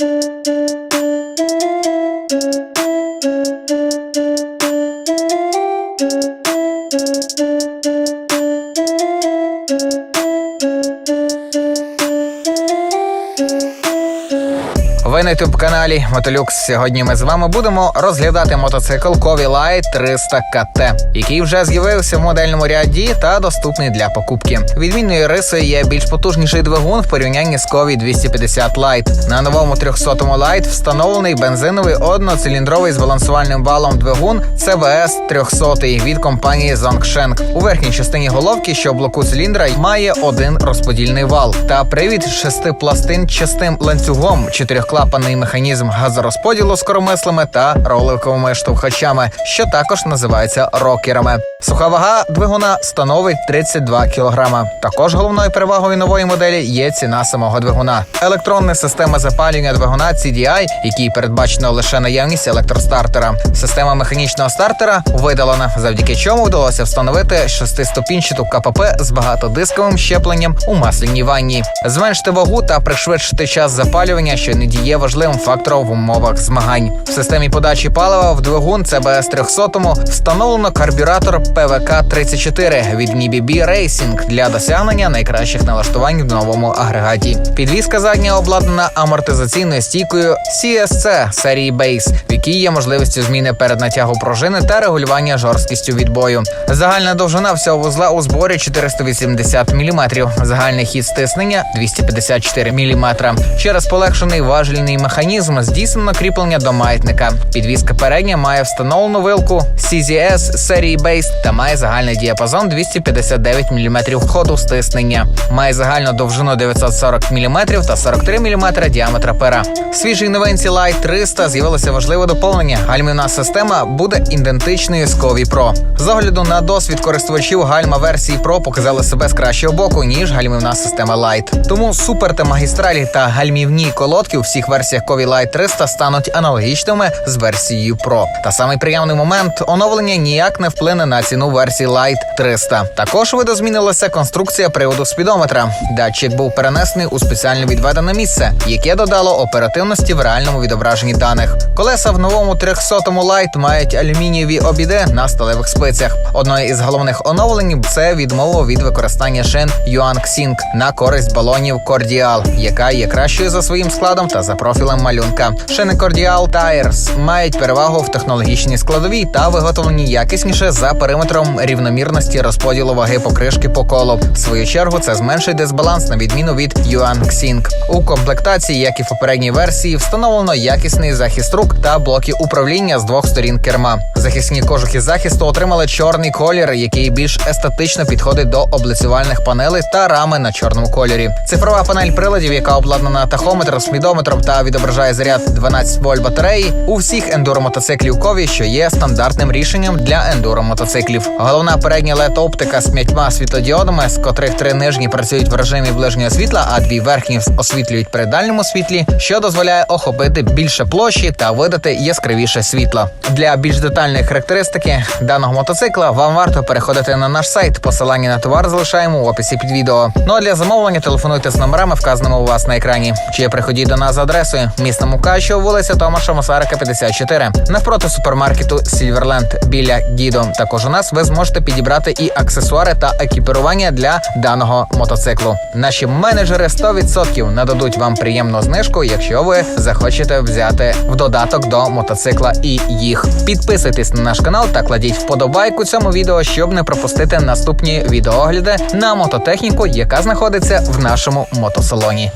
Ви на youtube каналі Мотолюкс. Сьогодні ми з вами будемо розглядати мотоцикл Кові Light 300 КТ, який вже з'явився в модельному ряді та доступний для покупки. Відмінною рисою є більш потужніший двигун в порівнянні з Кові 250 Light. На новому 300-му Light встановлений бензиновий одноциліндровий збалансувальним валом двигун CBS 300 від компанії Zongsheng. У верхній частині головки, що блоку циліндра, має один розподільний вал та привід шести пластин частим ланцюгом, чотирьохклапанний механізм газорозподілу з коромислами та роликовими штовхачами, що також називаються рокерами. Суха вага двигуна становить 32 кг. Також головною перевагою нової моделі є ціна самого двигуна. Електронна система запалювання двигуна CDI, якій передбачено лише наявність електростартера. Система механічного стартера видалена, завдяки чому вдалося встановити шестиступінчату КПП з багатодисковим щепленням у масляній ванні, зменшити вагу та пришвидшити час запалювання, що не діє важливим фактором в умовах змагань. В системі подачі палива в двигун CBS 300 встановлено карбюратор ПВК 34 від NIBB Racing для досягнення найкращих налаштувань в новому агрегаті. Підвізка задня обладнана амортизаційною стійкою CSC серії Base, в якій є можливістю зміни переднатягу пружини та регулювання жорсткістю відбою. Загальна довжина всього вузла у зборі 480 мм, загальний хід стиснення 254 мм. Через полегшений важельний механізм здійснено кріплення до маятника. Підвізка передня має встановлену вилку CZS серії Base та має загальний діапазон 259 мм ходу стиснення. Має загальну довжину 940 мм та 43 мм діаметра пера. В свіжій новинці Light 300 з'явилося важливе доповнення. Гальмівна система буде ідентичною з Кові Pro. З огляду на досвід користувачів гальма версії Pro показали себе з кращого боку, ніж гальмівна система Light. Тому супер та магістралі та гальмівні колодки у всіх версіях Кові Light 300 стануть аналогічними з версією Pro. Та самий приємний момент оновлення ніяк не вплине на ціну версії Light 300. Також видозмінилася конструкція приводу спідометра. Датчик був перенесений у спеціально відведене місце, яке додало оперативності в реальному відображенні даних. Колеса в новому 300-му Light мають алюмінієві обіди на сталевих спицях. Одною із головних оновлень це відмова від використання шин Yuan Xing на користь балонів Cordial, яка є кращою за своїм складом та за профілем малюнка. Шини Cordial мають перевагу в технологічній складовій та виготовлені якісніше за периметром рівномірності розподілу ваги покришки по колу. В свою чергу це зменшує дисбаланс на відміну від Yuan Xing. У комплектації, як і в попередній версії, встановлено якісний захист рук та блоки управління з двох сторін керма. Захисні кожухи захисту отримали чорний колір, який більш естетично підходить до облицювальних панелей та рами на чорному кольорі. Цифрова панель приладів, яка обладнана тахометром, смідометром та відображає заряд 12 вольт батареї у всіх ендуромотоциклів Кові, що є стандартним рішенням для ендуромотоциклів. Головна передня led оптика з п'ятьма світлодіодами, з котрих три нижні працюють в режимі ближнього світла, а дві верхні освітлюють при дальньому світлі, що дозволяє охопити більше площі та видати яскравіше світло. Для більш детальної характеристики даного мотоцикла вам варто переходити на наш сайт. Посилання на товар залишаємо в описі під відео. Ну а для замовлення телефонуйте з номерами, вказаними у вас на екрані. Чи приходіть до нас за адресою місто Мукачево, вулиця Томаша Масарика, 54, навпроти супермаркету Сільверленд біля Дідо. Також у нас ви зможете підібрати і аксесуари та екіпірування для даного мотоциклу. Наші менеджери 100% нададуть вам приємну знижку, якщо ви захочете взяти в додаток до мотоцикла і їх. Підписуйтесь на наш канал та кладіть вподобайку цьому відео, щоб не пропустити наступні відеоогляди на мототехніку, яка знаходиться в нашому мотосалоні.